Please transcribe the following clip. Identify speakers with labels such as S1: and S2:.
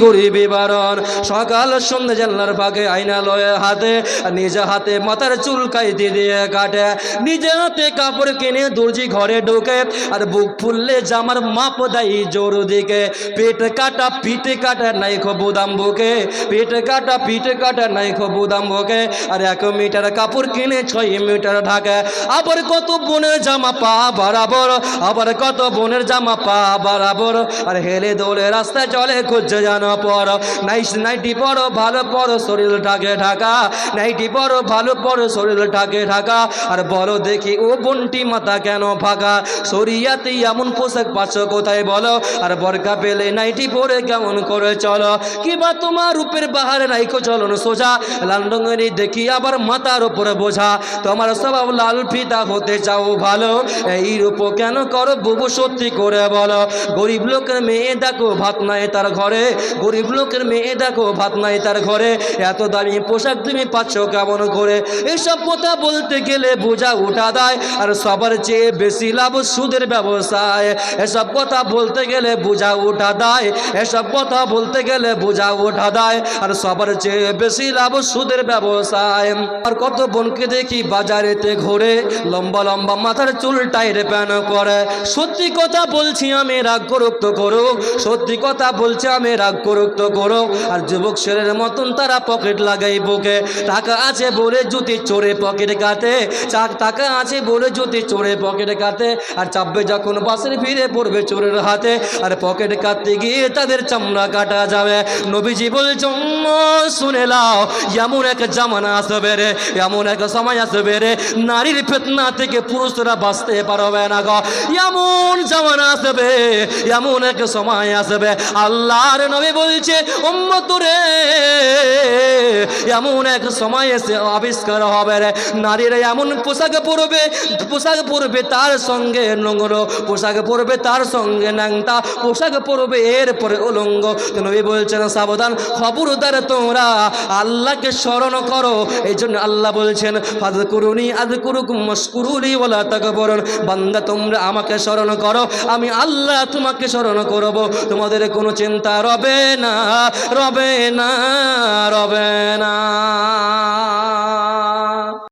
S1: করিবি বারণ। সকাল সন্ধ্যে জানলার ফাঁকে আয়না লয়ে হাতে, নিজে হাতে মাথার চুল কাইতে দিয়ে কাটে। নিজে হাতে কাপড় কিনে দর্জি ঘরে ঢোকে, আর বুক ফুললে জামার মাপ দেয় জোর দিকে। পেট কাটা পিঠে কাটা নাই খো বুদাম বুকে, পেট কাটা পিঠে কাটা নাই খো বুদাম বুকে। আর এক মিটার কাপড় কিনে ছয় মিটার ঢাকে। আবার কত বোনের জামা পা বরাবর, আবার কত বোনের জামা পা বরাবর। আর হেলে দোলে রাস্তায় চলে খুঁজছে জানো পর নাইটি পরো ভালো পরো শরীরটাকে ঢাকা নাইটি পরো ভালো পরো শরীরটাকে ঢাকা আর বলো দেখি ও বন্টি মাথা কেন ফাঁকা? সরিয়াতে এমন পোশাক পাচ্ছ কোথায় বলো? আর বরকা পেলে নাইটি পরে কেমন করে চলো? কিবা তোমার রূপের বাহারে রাইখো চলন সোজা। লাল রঙের দেখি আবার মাথার উপরে বোঝা। তোমার স্বভাব লাল ফিতা হতে চাও ভালো। এই রূপ কেন করো বুবু সত্যি করে বলো। গরিব লোকের মেয়ে দেখো ভাত নাই তার ঘরে। গরিব লোকের মেয়ে, দেখো, ভাত নাই তার ঘরে। এত দামি পোশাক তুমি পাচ্ছ কেমন করে? এসব কথা বলতে গেলে বোঝা উঠা দেয় আর সবার চেয়ে বেশি লাভ সুদের ব্যবসায়। এসব কথা বলতে গেলে বোঝা উঠা দেয় এসব কথা বলতে গেলে বোঝা উঠা দেয় আর সবার চেয়ে বেশি লাভ সুদের ব্যবসায়। আর কত বোনকে দেখি বাজারেতে ঘোরে, লম্বা লম্বা মাথার চুল টাইরে প্যান করে সত্যি কথা বলছি আমি, রাগ করুক তো করো সত্যি কথা বলছি আমি রাগ করুক তো করো আর যুবক ছেলের মতন তারা পকেট লাগাই বুকে। টাকা আছে বলে জুতি চোরে পকেট কাটে চাক টাকা আছে বলে জুতি চোরে পকেট কাটে আর চাপবে যখন বাসের ফিরে পড়বে চোরের হাতে, আর পকেট কাটতে গিয়ে তাদের চামড়া কাটা যাবে। নবীজি বলছেন শুনে লাও এমন এক জামানা আসবে রে, এমন এক সময় আসবে রে, নারীর ফেতনা থেকে পুরুষরা বাঁচতে পারবে না গো। এমন জামানা আসবে, এমন এক সময় আসবে, আল্লাহর নবী বলছে উম্মত রে এমন এক সময় এসে আবিষ্কার হবে রে। নারীরা এমন পোশাক পরবে পোশাক পরবে তার সঙ্গে নোংর, পোশাক পরবে তার সঙ্গে ন্যাংটা, পোশাক পরবে এরপরে উলঙ্গ। নবী বলছেন, সাবধান, খবরদার তোমরা, আল্লাহকে স্মরণ করো। এই জন্য আল্লাহ বলছেন আদ করুনি আদ করুক মস্কুরুলি বলা তাকে বরণ বান্দা, তোমরা আমাকে স্মরণ করো, আমি আল্লাহ তোমাকে স্মরণ করব। তোমাদের কোনো চিন্তা রবে না রবে না, রবে